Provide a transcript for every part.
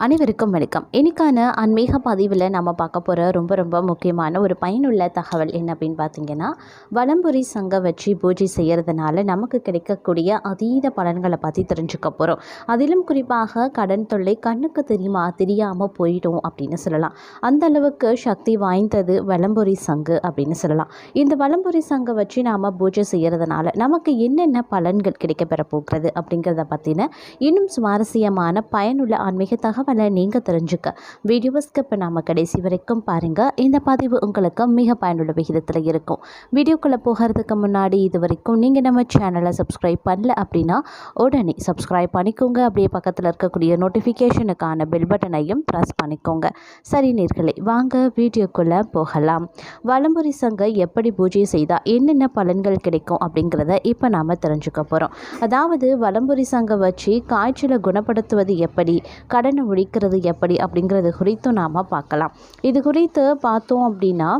அனைவருக்கும் வணக்கம். இன்றைக்கான ஆன்மீக பதிவில் நம்ம பார்க்க போகிற ரொம்ப ரொம்ப முக்கியமான ஒரு பயனுள்ள தகவல் என்ன அப்படின்னு பார்த்தீங்கன்னா வலம்புரி சங்க வச்சு பூஜை செய்கிறதுனால நமக்கு கிடைக்கக்கூடிய அதீத பலன்களை பற்றி தெரிஞ்சுக்க போகிறோம் அதிலும் குறிப்பாக கடன் தொல்லை கண்ணுக்கு தெரியுமா தெரியாமல் போயிடும் அப்படின்னு சொல்லலாம். அந்த அளவுக்கு சக்தி வாய்ந்தது வலம்புரி சங்கு அப்படின்னு சொல்லலாம். இந்த வலம்புரி சங்கை வச்சு நாம் பூஜை செய்கிறதுனால நமக்கு என்னென்ன பலன்கள் கிடைக்கப்பெற போகிறது அப்படிங்கிறத பற்றின இன்னும் சுவாரஸ்யமான பயனுள்ள ஆன்மீக தகவல் நீங்கள் தெரிஞ்சுக்க. வீடியோவை ஸ்கிப் பண்ணாமல் கடைசி வரைக்கும் பாருங்கள் இந்த பதிவு உங்களுக்கு மிக பயனுள்ள விகிதத்தில் இருக்கும். வீடியோக்குள்ளே போகிறதுக்கு முன்னாடி இது வரைக்கும் நீங்கள் நம்ம சேனலை சப்ஸ்கிரைப் பண்ணல அப்படின்னா உடனே சப்ஸ்கிரைப் பண்ணிக்கோங்க. அப்படியே பக்கத்தில் இருக்கக்கூடிய நோட்டிஃபிகேஷனுக்கான பெல் பட்டனையும் ப்ரெஸ் பண்ணிக்கோங்க. சரி நீர்களை வாங்க வீடியோக்குள்ளே போகலாம். வலம்புரி சங்க எப்படி பூஜை செய்தால் என்னென்ன பலன்கள் கிடைக்கும் அப்படிங்கிறத இப்போ நாம் தெரிஞ்சுக்க போகிறோம் அதாவது வலம்புரி சங்கம் வச்சு காய்ச்சலை குணப்படுத்துவது எப்படி? கடனை ஒழிக்கிறது எப்படி அப்படிங்கிறது குறித்தும் நாம் பார்க்கலாம். இது குறித்து பார்த்தோம் அப்படின்னா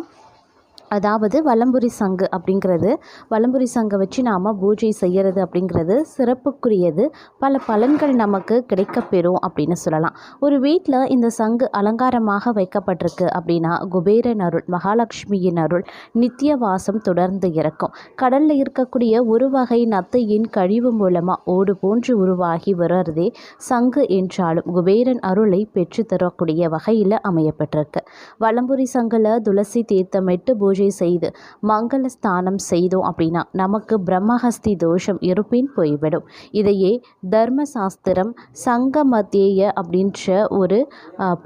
அதாவது வலம்புரி சங்கு அப்படிங்கிறது. வலம்புரி சங்கை வச்சு நாம் பூஜை செய்கிறது அப்படிங்கிறது சிறப்புக்குரியது. பல பலன்கள் நமக்கு கிடைக்கப்பெறும் அப்படின்னு சொல்லலாம். ஒரு வீட்டில் இந்த சங்கு அலங்காரமாக வைக்கப்பட்டிருக்கு அப்படின்னா குபேரன் அருள் மகாலட்சுமியின் அருள் நித்திய வாசம் தொடர்ந்து இருக்கும் கடலில் இருக்கக்கூடிய ஒரு வகை நத்தையின் கழிவு மூலமாக ஓடு போன்று உருவாகி வர்றதே சங்கு என்றாலும் குபேரன் அருளை பெற்று தரக்கூடிய வகையில் அமையப்பட்டிருக்கு. வலம்புரி சங்கில் துளசி தீர்த்தமிட்டு பூஜை செய்து மங்கள ஸ்தானம் செய்தோம் அப்படின்னா நமக்கு பிரம்மஹஸ்தி தோஷம் இருப்பின் போய்விடும். இதையே தர்மசாஸ்திரம் சங்கமத்தேய அப்படின்ற ஒரு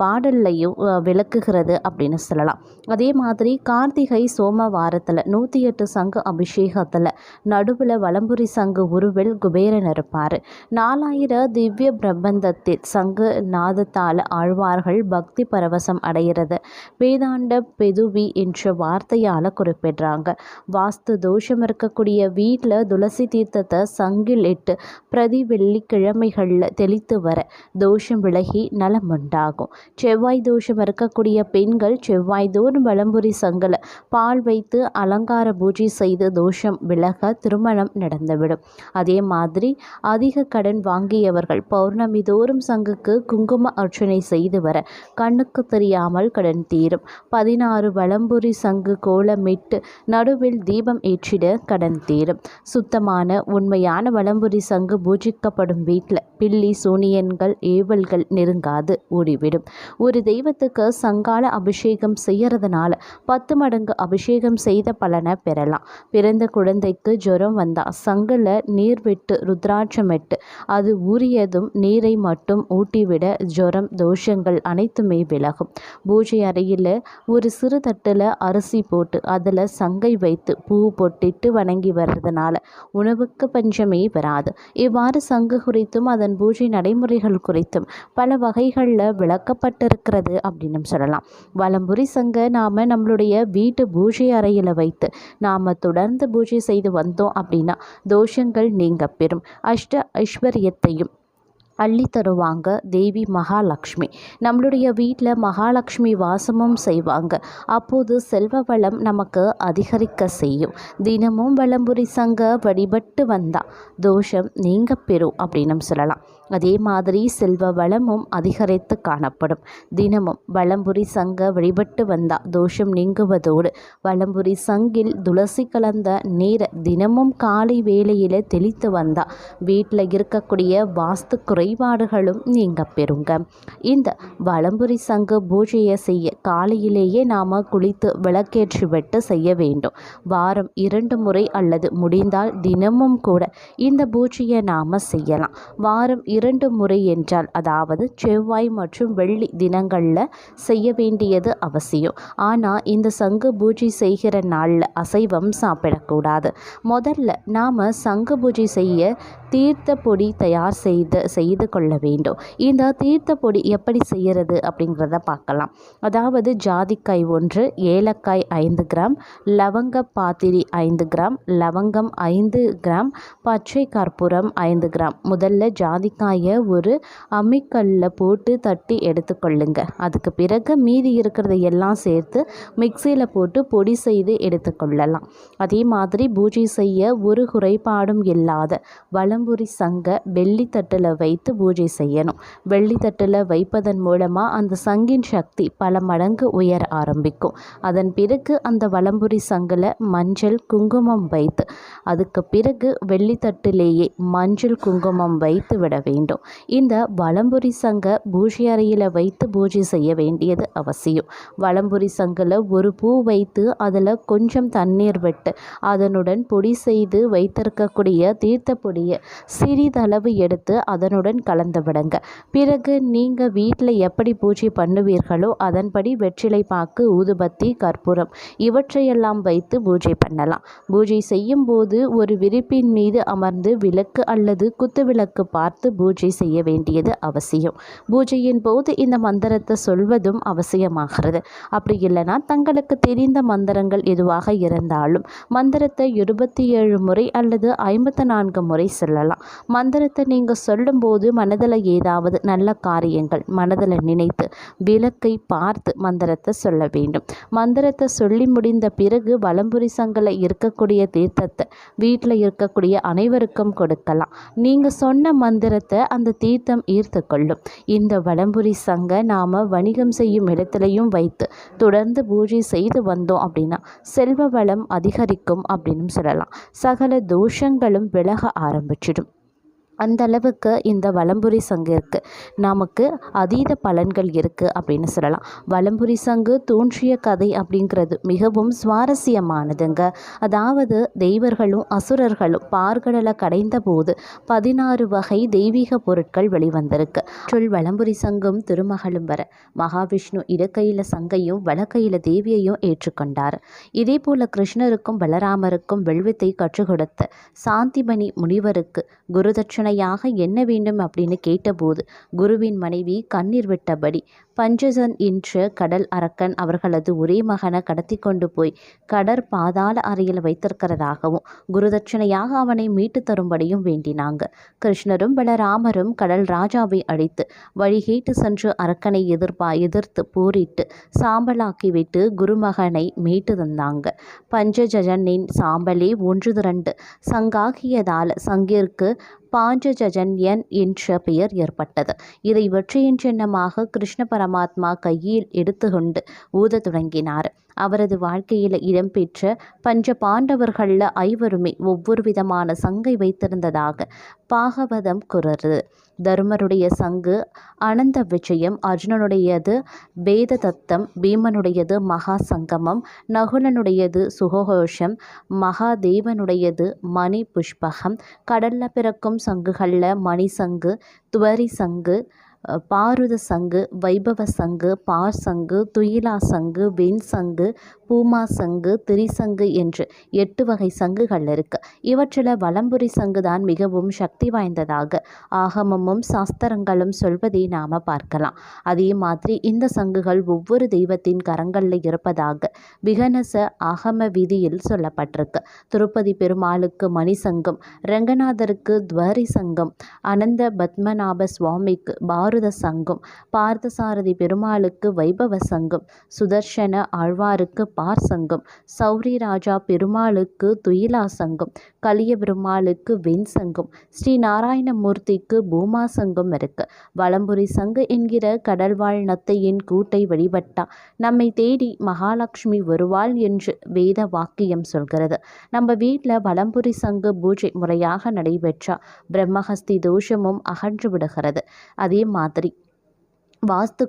பாடல்லையும் விளக்குகிறது அப்படின்னு சொல்லலாம். அதே மாதிரி கார்த்திகை சோமவாரத்தில் நூற்றி எட்டு சங்கு அபிஷேகத்தில் நடுவில் வலம்புரி சங்கு உருவில் குபேரன் இருப்பார். நாலாயிர திவ்ய பிரபந்தத்தில் சங்கு நாதத்தால் ஆழ்வார்கள் பக்தி பரவசம் அடைகிறது. வேதாண்ட பெதுவி என்ற வார்த்தை வார்த்தையால் குறிப்பிடுறாங்க. வாஸ்து தோஷம் இருக்கக்கூடிய வீட்டில் துளசி தீர்த்தத்தை சங்கில் இட்டு பிரதி வெள்ளிக்கிழமைகளில் தெளித்து வர தோஷம் விலகி நலம் உண்டாகும். செவ்வாய் தோஷம் இருக்கக்கூடிய பெண்கள் செவ்வாய் தோறும் வலம்புரி சங்கில் பால் வைத்து அலங்கார பூஜை செய்து தோஷம் விலக திருமணம் நடந்துவிடும். அதே மாதிரி அதிக கடன் வாங்கியவர்கள் பௌர்ணமி தோறும் சங்குக்கு குங்கும அர்ச்சனை செய்து வர கண்ணுக்கு தெரியாமல் கடன் தீரும். பதினாறு வலம்புரி சங்கு கோலமிட்டு நடுவில் தீபம் ஏற்றிட கடன் தீரும். சுத்தமான உண்மையான வலம்புரி சங்கு பூஜிக்கப்படும் வீட்டில் பில்லி சூனியன்கள் ஏவல்கள் நெருங்காது ஓடிவிடும் ஒரு தெய்வத்துக்கு சங்கால அபிஷேகம் செய்யறதுனால பத்து மடங்கு அபிஷேகம் செய்த பலனை பெறலாம். பிறந்த குழந்தைக்கு ஜுரம் வந்தால் சங்கில் நீர் விட்டு ருத்ராட்சமிட்டு அது ஊறியதும் நீரை மட்டும் ஊட்டிவிட ஜுரம் தோஷங்கள் அனைத்துமே விலகும். பூஜை அறையில் ஒரு சிறு தட்டில் அரிசி போட்டு போட்டு அதில் சங்கை வைத்து பூ பொட்டிட்டு வணங்கி வர்றதுனால உணவுக்கு பஞ்சமே வராது. இவ்வாறு சங்கு குறித்தும் அதன் பூஜை நடைமுறைகள் குறித்தும் பல வகைகளில் விளக்கப்பட்டிருக்கிறது அப்படின்னு சொல்லலாம். வலம்புரி சங்கை நாம் நம்மளுடைய வீட்டு பூஜை அறையில் வைத்து நாம் தொடர்ந்து பூஜை செய்து வந்தோம் அப்படின்னா தோஷங்கள் நீங்க பெறும். அஷ்ட ஐஸ்வர்யத்தையும் அள்ளி தருவாங்க தேவி மகாலட்சுமி நம்மளுடைய வீட்டில் மகாலட்சுமி வாசமும் செய்வாங்க. அப்போது செல்வ வளம் நமக்கு அதிகரிக்க செய்யும். தினமும் வளம்புரி சங்க வழிபட்டு வந்தா தோஷம் நீங்க பெறும் அப்படின்னு சொல்லலாம். அதே மாதிரி செல்வ வளமும் அதிகரித்து காணப்படும். தினமும் வளம்புரி சங்க வழிபட்டு வந்தால் தோஷம் நீங்குவதோடு வளம்புரி சங்கில் துளசி கலந்த நீரை தினமும் காலை வேளையில் தெளித்து வந்தால் வீட்டில் இருக்கக்கூடிய வாஸ்து குறைபாடுகளும் நீங்க பெறுங்க. இந்த வளம்புரி சங்கு பூஜையை செய்ய காலையிலேயே நாம் குளித்து விளக்கேற்றி விட்டு செய்ய வேண்டும். வாரம் இரண்டு முறை அல்லது முடிந்தால் தினமும் கூட இந்த பூஜையை நாம் செய்யலாம். வாரம் இரண்டு முறை என்றால் அதாவது செவ்வாய் மற்றும் வெள்ளி தினங்களில் செய்ய வேண்டியது அவசியம். ஆனால் இந்த சங்கு பூஜை செய்கிற நாளில் அசைவம் சாப்பிடக்கூடாது. முதல்ல நாம் சங்கு பூஜை செய்ய தீர்த்த பொடி தயார் செய்து செய்து கொள்ள வேண்டும். இந்த தீர்த்த பொடி எப்படி செய்கிறது அப்படிங்கிறத பார்க்கலாம். அதாவது ஜாதிக்காய் ஒன்று ஏலக்காய் ஐந்து கிராம் லவங்க பாத்திரி ஐந்து கிராம் லவங்கம் ஐந்து கிராம் பச்சை கற்பூரம் ஐந்து கிராம். முதல்ல ஜாதிக்காய் தேங்காயை ஒரு அம்மிக்கல்லில் போட்டு தட்டி எடுத்துக்கொள்ளுங்க. அதுக்கு பிறகு மீதி இருக்கிறத எல்லாம் சேர்த்து மிக்சியில் போட்டு பொடி செய்து எடுத்துக்கொள்ளலாம். அதே மாதிரி பூஜை செய்ய ஒரு குறைபாடும் இல்லாத வலம்புரி சங்க வெள்ளித்தட்டில் வைத்து பூஜை செய்யணும். வெள்ளித்தட்டில் வைப்பதன் மூலமாக அந்த சங்கின் சக்தி பல மடங்கு உயர ஆரம்பிக்கும். அதன் பிறகு அந்த வலம்புரி சங்கில் மஞ்சள் குங்குமம் வைத்து அதுக்கு பிறகு வெள்ளித்தட்டிலேயே மஞ்சள் குங்குமம் வைத்து விட வேண்டும் இந்த வலம்புரி சங்க பூஜை அறையில் வைத்து பூஜை செய்ய வேண்டியது அவசியம். வலம்புரி சங்கில் ஒரு பூ வைத்து அதில் கொஞ்சம் தண்ணீர் விட்டு அதனுடன் பொடி செய்து வைத்திருக்கக்கூடிய தீர்த்த பொடியை சிறிதளவு எடுத்து அதனுடன் கலந்து விடுங்க. பிறகு நீங்கள் வீட்டில் எப்படி பூஜை பண்ணுவீர்களோ அதன்படி வெற்றிலை பாக்கு ஊதுபத்தி கற்பூரம் இவற்றையெல்லாம் வைத்து பூஜை பண்ணலாம். பூஜை செய்யும் போது ஒரு விரிப்பின் மீது அமர்ந்து விளக்கு அல்லது குத்து விளக்கு பார்த்து பூஜை செய்ய வேண்டியது அவசியம். பூஜையின் போது இந்த மந்திரத்தை சொல்வதும் அவசியமாகிறது. அப்படி இல்லைன்னா தங்களுக்கு தெரிந்த மந்திரங்கள் எதுவாக இருந்தாலும் மந்திரத்தை இருபத்தி ஏழு முறை அல்லது ஐம்பத்தி நான்கு முறை சொல்லலாம். மந்திரத்தை நீங்கள் சொல்லும்போது மனதில் ஏதாவது நல்ல காரியங்கள் மனதில் நினைத்து விளக்கை பார்த்து மந்திரத்தை சொல்ல வேண்டும். மந்திரத்தை சொல்லி முடிந்த பிறகு வலம்புரி சங்கில் இருக்கக்கூடிய தீர்த்தத்தை வீட்டில் இருக்கக்கூடிய அனைவருக்கும் கொடுக்கலாம். நீங்கள் சொன்ன மந்திரத்தை அந்த தீர்த்தம் ஈர்த்து கொள்ளும் இந்த வலம்புரி சங்க நாம் வணிகம் செய்யும் இடத்துலையும் வைத்து தொடர்ந்து பூஜை செய்து வந்தோம் அப்படின்னா செல்வ வளம் அதிகரிக்கும் அப்படின்னு சொல்லலாம். சகல தோஷங்களும் விலக ஆரம்பிச்சிடும். அந்த அளவுக்கு இந்த வலம்புரி சங்கு இருக்குது நமக்கு அதீத பலன்கள் இருக்குது அப்படின்னு சொல்லலாம். வலம்புரி சங்கு தோன்றிய கதை அப்படிங்கிறது மிகவும் சுவாரஸ்யமானதுங்க. அதாவது தெய்வர்களும் அசுரர்களும் பார்கடலை கடைந்த போது பதினாறு வகை தெய்வீக பொருட்கள் வெளிவந்திருக்கு. சொல் வலம்புரி சங்கும் திருமகளும் வர மகாவிஷ்ணு இடக்கையில் சங்கையும் வலக்கையில் தேவியையும் ஏற்றுக்கொண்டார். இதே போல கிருஷ்ணருக்கும் பலராமருக்கும் வெள்வித்தை கற்றுக் கொடுத்த சாந்திமணி முனிவருக்கு குருதட்சணையாக என்ன வேண்டும் அப்படின்னு கேட்டபோது குருவின் மனைவி கண்ணீர் விட்டபடி பஞ்சஜன் என்ற கடல் அரக்கன் அவர்களது ஒரே மகனை கடத்தி கொண்டு போய் கடற் பாதாள அறையில் வைத்திருக்கிறதாகவும் குருதட்சணையாக அவனை மீட்டு தரும்படியும் வேண்டினாங்க. கிருஷ்ணரும் பலராமரும் கடல் ராஜாவை அழைத்து வழிகேட்டு சென்று அரக்கனை எதிர்ப்பா எதிர்த்து போரிட்டு சாம்பலாக்கிவிட்டு குருமகனை மீட்டு தந்தாங்க. பஞ்சஜனின் சாம்பலே ஒன்று திரண்டு சங்காகியதால் சங்கிற்கு பாஞ்சஜன்யன் என்ற பெயர் ஏற்பட்டது. இதை வெற்றியின் சின்னமாக கிருஷ்ணபர பரமாத்மா கையில் எடுத்துக்கொண்டு ஊதத் தொடங்கினார். அவரது வாழ்க்கையில் இடம்பெற்ற பஞ்ச பாண்டவர்களில் ஐவருமே ஒவ்வொரு விதமான சங்கை வைத்திருந்ததாக பாகவதம் குரரு தர்மருடைய சங்கு அனந்த விஜயம் அர்ஜுனனுடையது வேத தத்தம் பீமனுடையது மகா சங்கமம் நகுலனுடையது சுககோஷம் மகாதேவனுடையது மணி புஷ்பகம் கடல்ல பிறக்கும் சங்குகளில் மணி சங்கு துவரி சங்கு பாருத சங்கு வைபவ சங்கு பார் சங்கு துயிலா சங்கு வெண் சங்கு பூமா சங்கு திரிசங்கு என்று எட்டு வகை சங்குகள் இருக்கு. இவற்றில் வலம்புரி சங்கு தான் மிகவும் சக்தி வாய்ந்ததாக ஆகமமும் சாஸ்திரங்களும் சொல்வதை நாம் பார்க்கலாம். அதே மாதிரி இந்த சங்குகள் ஒவ்வொரு தெய்வத்தின் கரங்களில் இருப்பதாக விகனச ஆகம விதியில் சொல்லப்பட்டிருக்கு. திருப்பதி பெருமாளுக்கு மணி சங்கம் ரங்கநாதருக்கு துவரி சங்கம் அனந்த பத்மநாப சுவாமிக்கு பாரத சங்கம். பார்த்தசாரதி பெருமாளுக்கு வைபவ சங்கம். சுதர்ஷன ஆழ்வாருக்கு பார் சங்கம். சௌரி ராஜா பெருமாளுக்கு துயிலா சங்கம். கலிய பெருமாளுக்கு வெண் சங்கம். ஸ்ரீ நாராயணமூர்த்திக்கு பூமா சங்கம் இருக்கு. வலம்புரி சங்கு என்கிற கடல்வாழ் நத்தையின் கூட்டை வழிபட்டா. நம்மை தேடி மகாலட்சுமி வருவாள் என்று வேத வாக்கியம் சொல்கிறது. நம்ம வீட்டில் வலம்புரி சங்கு பூஜை முறையாக நடைபெற்றா. பிரம்மஹஸ்தி தோஷமும் அகன்று விடுகிறது. அதே மாதிரி வாஸ்து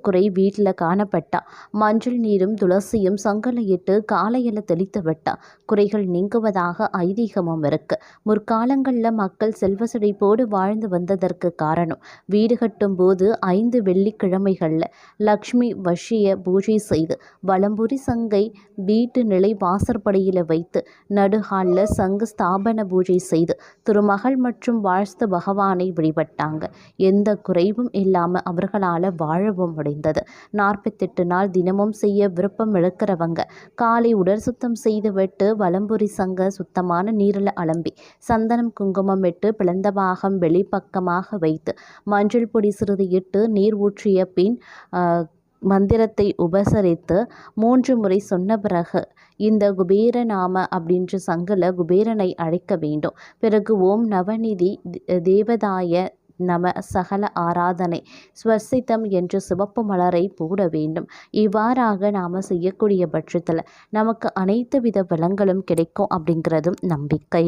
குறை வீட்டில் காணப்பட்டா. மஞ்சள் நீரும் துளசியும் சங்கலையிட்டு காலையில் தெளித்து விட்டா. குறைகள் நீங்குவதாக ஐதீகமும் இருக்கு. முற்காலங்களில் மக்கள் செல்வ செழிப்போடு வாழ்ந்து வந்ததற்கு காரணம். வீடு கட்டும் போது ஐந்து வெள்ளிக்கிழமைகளில் லக்ஷ்மி வஷிய பூஜை செய்து வலம்புரி சங்கை வீட்டு நிலை வாசற்படியில் வைத்து நடுஹாலில் சங்கு ஸ்தாபன பூஜை செய்து திருமகள் மற்றும் வாழ்த்து பகவானை வழிபட்டாங்க. எந்த குறைவும் இல்லாமல் அவர்களால் வாழ வாழவும் முடிந்தது. நாற்பத்தெட்டு நாள் தினமும் செய்ய விருப்பம் இழக்கிறவங்க காலை உடல் சுத்தம் செய்துவிட்டு வலம்புரி சங்க சுத்தமான நீரில் அலம்பி சந்தனம் குங்குமம் இட்டு பிளந்த பாகம் வெளிப்பக்கமாக வைத்து மஞ்சள் பொடி சிறிது இட்டு நீர் ஊற்றிய பின் மந்திரத்தை உபசரித்து மூன்று முறை சொன்ன பிறகு இந்த குபேர நாம அப்படின்ற சங்கில் குபேரனை அழைக்க வேண்டும். பிறகு ஓம் நவநிதி தேவதாய நம சகல ஆராதனை ஸ்வர்சித்தம் என்று சிவப்பு மலரை போட வேண்டும். இவ்வாறாக நாம் செய்யக்கூடிய பட்சத்தில் நமக்கு அனைத்து வித வளங்களும் கிடைக்கும் அப்படிங்கிறதும் நம்பிக்கை.